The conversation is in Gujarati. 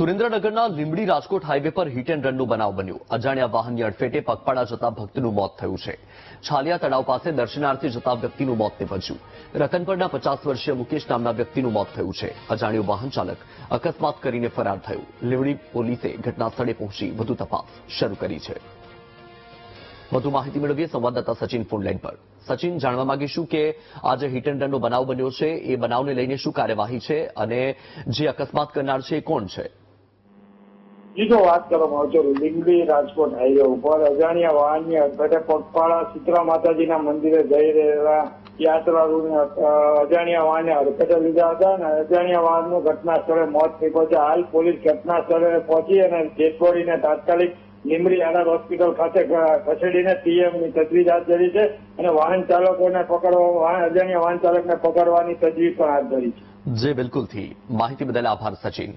સુરેન્દ્રનગરના લીંબડી રાજકોટ હાઈવે પર હિટ એન્ડ રનનું બનાવ બન્યું. અજાણ્યા વાહનની અડફેટે પગપાળા જતા ભક્તનું મોત થયું છે. છાલિયા તળાવ પાસે દર્શનાર્થે જતા વ્યક્તિનું મોત નિપજ્યું. રતનપરના પચાસ વર્ષીય મુકેશ નામના વ્યક્તિનું મોત થયું છે. અજાણ્યો વાહન ચાલક અકસ્માત કરીને ફરાર થયું. લીંબડી પોલીસે ઘટનાસ્થળે પહોંચી વધુ તપાસ શરૂ કરી છે. વધુ માહિતી મેળવીએ સંવાદદાતા સચિન ફોનલાઈન પર. સચિન, જાણવા માંગીશું કે આજે હિટ એન્ડ રનનો બનાવ બન્યો છે. એ બનાવને લઈને શું કાર્યવાહી છે અને જે અકસ્માત કરનાર છે એ કોણ છે? બીજો વાત કરવામાં આવશે લીંબડી રાજકોટ હાઈવે ઉપર અજાણ્યા વાહનની અડફેટે પગપાળા શીતળા માતાજીના મંદિરે જઈ રહેલા યાત્રાળુને અજાણ્યા વાહને અડફેટે લીધા હતા અને અજાણ્યા વાહનનું ઘટના સ્થળે મોત નીપજ્યા હાલ પોલીસ ઘટના સ્થળે પહોંચી અને ડેડ તાત્કાલિક લીમડી આડા હોસ્પિટલ ખાતે ખસેડીને પીએમની તજવીજ હાથ ધરી છે અને વાહન ચાલકોને પકડવા અજાણ્યા વાહન ચાલકને પકડવાની તજવીજ પણ હાથ ધરી છે. જે, બિલકુલથી. માહિતી બદલ આભાર, સચિન.